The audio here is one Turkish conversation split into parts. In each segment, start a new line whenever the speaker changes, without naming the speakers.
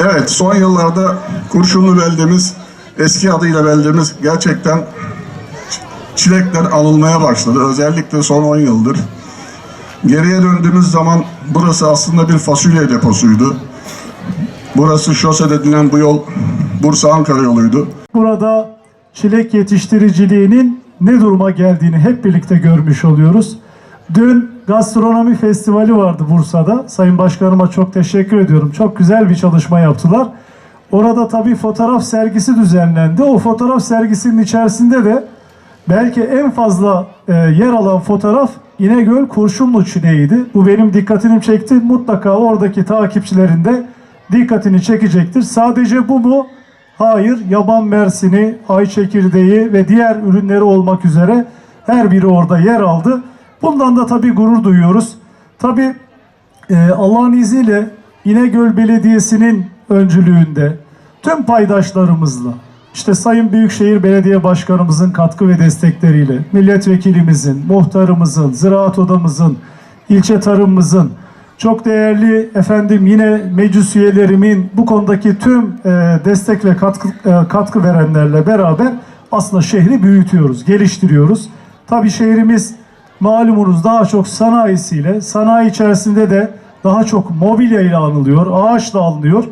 Evet, son yıllarda Kurşunlu beldemiz, eski adıyla beldemiz gerçekten çilekler alınmaya başladı. Özellikle son 10 yıldır. Geriye döndüğümüz zaman burası aslında bir fasulye deposuydu. Burası şose denilen bu yol Bursa-Ankara yoluydu.
Burada çilek yetiştiriciliğinin ne duruma geldiğini hep birlikte görmüş oluyoruz. Dün gastronomi festivali vardı Bursa'da. Sayın Başkanıma çok teşekkür ediyorum. Çok güzel bir çalışma yaptılar. Orada tabii fotoğraf sergisi düzenlendi. O fotoğraf sergisinin içerisinde de belki en fazla e, yer alan fotoğraf İnegöl Kurşunlu çileğiydi. Bu benim dikkatimi çekti. Mutlaka oradaki takipçilerin de dikkatini çekecektir. Sadece bu mu? Hayır. Yaban mersini, ay çekirdeği ve diğer ürünleri olmak üzere her biri orada yer aldı. Bundan da tabii gurur duyuyoruz. Tabii ee, Allah'ın izniyle İnegöl Belediyesi'nin öncülüğünde tüm paydaşlarımızla işte Sayın Büyükşehir Belediye Başkanımızın katkı ve destekleriyle milletvekilimizin, muhtarımızın, ziraat odamızın, ilçe tarımımızın çok değerli efendim yine meclis üyelerimin bu konudaki tüm e, destek ve katkı, e, katkı verenlerle beraber aslında şehri büyütüyoruz, geliştiriyoruz. Tabii şehrimiz malumunuz daha çok sanayisiyle, sanayi içerisinde de daha çok mobilya ile anılıyor, ağaçla alınıyor.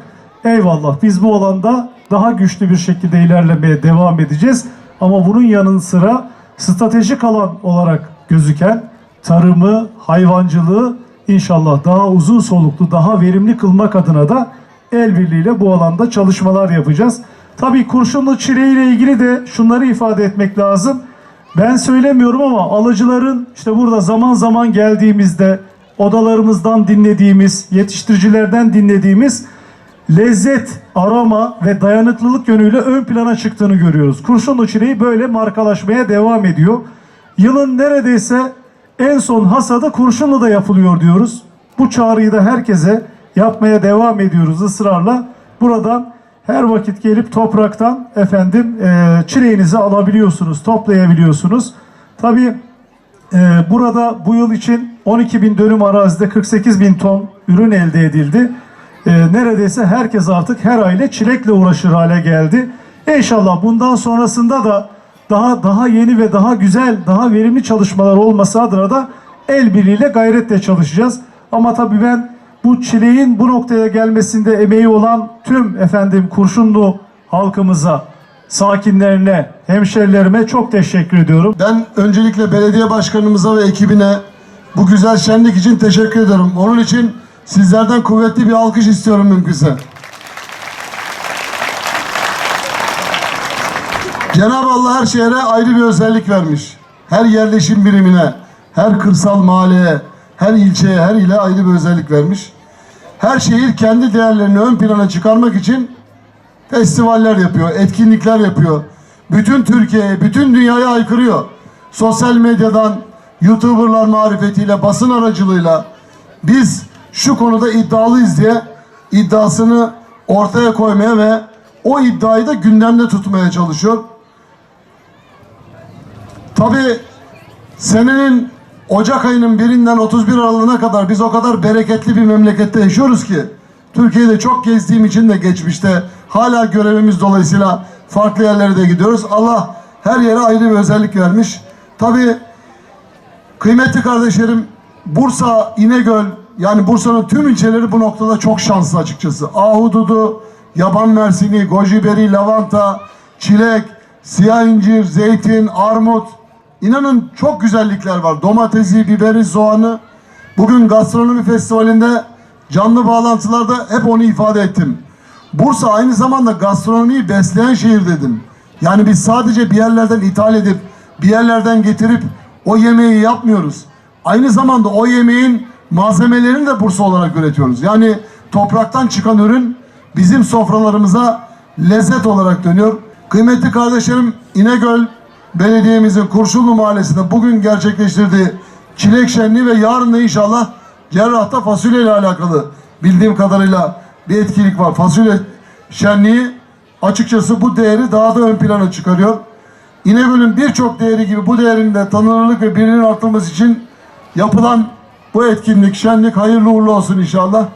Eyvallah biz bu alanda daha güçlü bir şekilde ilerlemeye devam edeceğiz. Ama bunun yanı sıra stratejik alan olarak gözüken tarımı, hayvancılığı inşallah daha uzun soluklu, daha verimli kılmak adına da el birliğiyle bu alanda çalışmalar yapacağız. Tabii kurşunlu çileğiyle ilgili de şunları ifade etmek lazım. Ben söylemiyorum ama alıcıların işte burada zaman zaman geldiğimizde odalarımızdan dinlediğimiz, yetiştiricilerden dinlediğimiz lezzet, aroma ve dayanıklılık yönüyle ön plana çıktığını görüyoruz. Kurşunlu çileği böyle markalaşmaya devam ediyor. Yılın neredeyse en son hasadı Kurşunlu'da yapılıyor diyoruz. Bu çağrıyı da herkese yapmaya devam ediyoruz ısrarla. Buradan her vakit gelip topraktan efendim e, çileğinizi alabiliyorsunuz, toplayabiliyorsunuz. Tabii e, burada bu yıl için 12 bin dönüm arazide 48 bin ton ürün elde edildi. E, neredeyse herkes artık her aile çilekle uğraşır hale geldi. İnşallah bundan sonrasında da daha daha yeni ve daha güzel, daha verimli çalışmalar olması adına da el birliğiyle gayretle çalışacağız. Ama tabii ben bu çileğin bu noktaya gelmesinde emeği olan tüm efendim Kurşunlu halkımıza, sakinlerine, hemşerilerime çok teşekkür ediyorum.
Ben öncelikle belediye başkanımıza ve ekibine bu güzel şenlik için teşekkür ederim. Onun için sizlerden kuvvetli bir alkış istiyorum mümkünse. Cenab-ı Allah her şehre ayrı bir özellik vermiş. Her yerleşim birimine, her kırsal mahalleye, her ilçeye, her ile ayrı bir özellik vermiş. Her şehir kendi değerlerini ön plana çıkarmak için festivaller yapıyor, etkinlikler yapıyor. Bütün Türkiye'ye, bütün dünyaya aykırıyor. Sosyal medyadan, YouTuber'lar marifetiyle, basın aracılığıyla biz şu konuda iddialıyız diye iddiasını ortaya koymaya ve o iddiayı da gündemde tutmaya çalışıyor. Tabii senenin Ocak ayının birinden 31 Aralık'ına kadar biz o kadar bereketli bir memlekette yaşıyoruz ki Türkiye'de çok gezdiğim için de geçmişte hala görevimiz dolayısıyla farklı yerlere de gidiyoruz. Allah her yere ayrı bir özellik vermiş. Tabii kıymetli kardeşlerim Bursa, İnegöl yani Bursa'nın tüm ilçeleri bu noktada çok şanslı açıkçası. Ahududu, yaban mersini, gojiberi, lavanta, çilek, siyah incir, zeytin, armut. İnanın çok güzellikler var. Domatesi, biberi, soğanı. Bugün gastronomi festivalinde canlı bağlantılarda hep onu ifade ettim. Bursa aynı zamanda gastronomiyi besleyen şehir dedim. Yani biz sadece bir yerlerden ithal edip bir yerlerden getirip o yemeği yapmıyoruz. Aynı zamanda o yemeğin malzemelerini de Bursa olarak üretiyoruz. Yani topraktan çıkan ürün bizim sofralarımıza lezzet olarak dönüyor. Kıymetli kardeşlerim İnegöl Belediye'mizin Kurşunlu Mahallesi'nde bugün gerçekleştirdiği çilek şenliği ve yarın da inşallah Cerrah'ta fasulye ile alakalı bildiğim kadarıyla bir etkinlik var. Fasulye şenliği açıkçası bu değeri daha da ön plana çıkarıyor. İnegöl'ün birçok değeri gibi bu değerin de tanınırlık ve bilinir arttırması için yapılan bu etkinlik, şenlik hayırlı uğurlu olsun inşallah.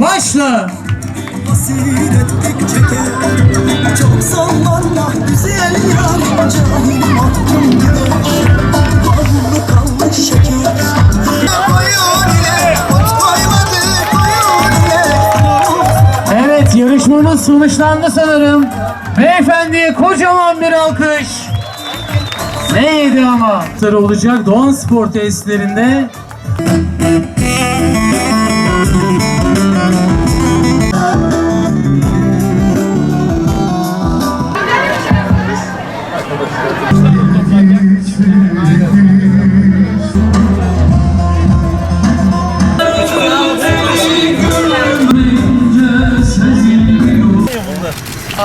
Başla.
Basiretlik çeker Çok sallanma güzel yar Cahilim aklım gider Bağlı kalmış şeker
Evet yarışmamız sonuçlandı sanırım. Beyefendiye kocaman bir alkış. Neydi ama? Sarı olacak Doğan Spor tesislerinde.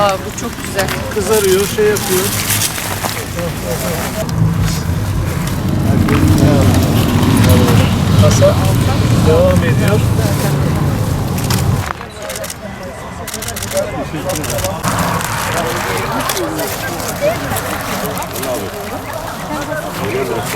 Aa bu çok güzel.
Kızarıyor, şey yapıyor. Kasa devam ediyor.